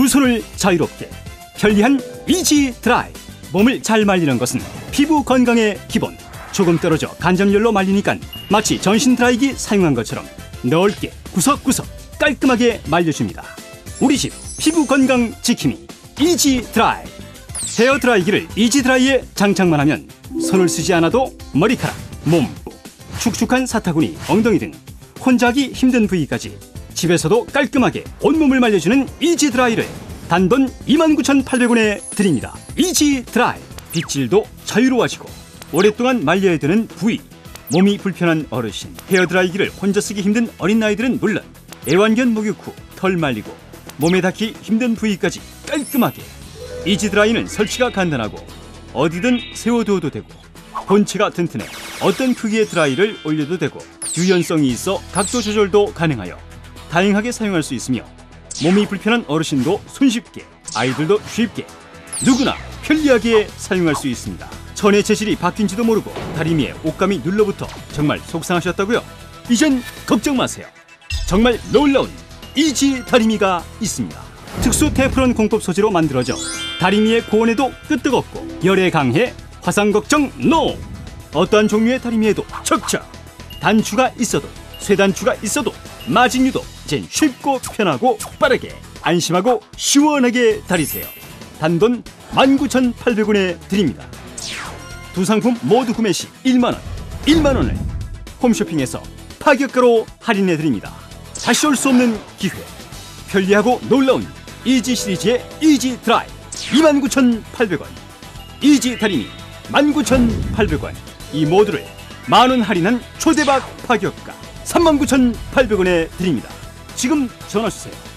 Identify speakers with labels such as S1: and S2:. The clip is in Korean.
S1: 두 손을 자유롭게 편리한 이지 드라이. 몸을 잘 말리는 것은 피부 건강의 기본. 조금 떨어져 간접열로 말리니까 마치 전신 드라이기 사용한 것처럼 넓게 구석구석 깔끔하게 말려줍니다. 우리 집 피부 건강 지킴이 이지 드라이. 헤어 드라이기를 이지 드라이에 장착만 하면 손을 쓰지 않아도 머리카락, 몸, 축축한 사타구니, 엉덩이 등 혼자 하기 힘든 부위까지 집에서도 깔끔하게 온몸을 말려주는 이지 드라이를 단돈 29,800원에 드립니다. 이지 드라이 빗질도 자유로워지고 오랫동안 말려야 되는 부위 몸이 불편한 어르신 헤어 드라이기를 혼자 쓰기 힘든 어린 아이들은 물론 애완견 목욕 후 털 말리고 몸에 닿기 힘든 부위까지 깔끔하게 이지 드라이는 설치가 간단하고 어디든 세워두어도 되고 본체가 튼튼해 어떤 크기의 드라이를 올려도 되고 유연성이 있어 각도 조절도 가능하여 다양하게 사용할 수 있으며 몸이 불편한 어르신도 손쉽게 아이들도 쉽게 누구나 편리하게 사용할 수 있습니다. 천의 재질이 바뀐지도 모르고 다리미에 옷감이 눌러붙어 정말 속상하셨다고요? 이젠 걱정 마세요. 정말 놀라운 이지 다리미가 있습니다. 특수 테프론 공법 소재로 만들어져 다리미의 고온에도 끄떡없고 열에 강해 화상 걱정 NO! 어떠한 종류의 다리미에도 척척 단추가 있어도 쇠단추가 있어도 마진유도 젠 쉽고 편하고 빠르게 안심하고 시원하게 다리세요. 단돈 19,800원에 드립니다. 두 상품 모두 구매 시 1만원, 1만원을 홈쇼핑에서 파격가로 할인해 드립니다. 다시 올 수 없는 기회. 편리하고 놀라운 이지 시리즈의 이지 드라이 29,800원. 이지 다리미 19,800원. 이 모두를 만원 할인한 초대박 파격가 39,800원에 드립니다. 지금 전화 주세요.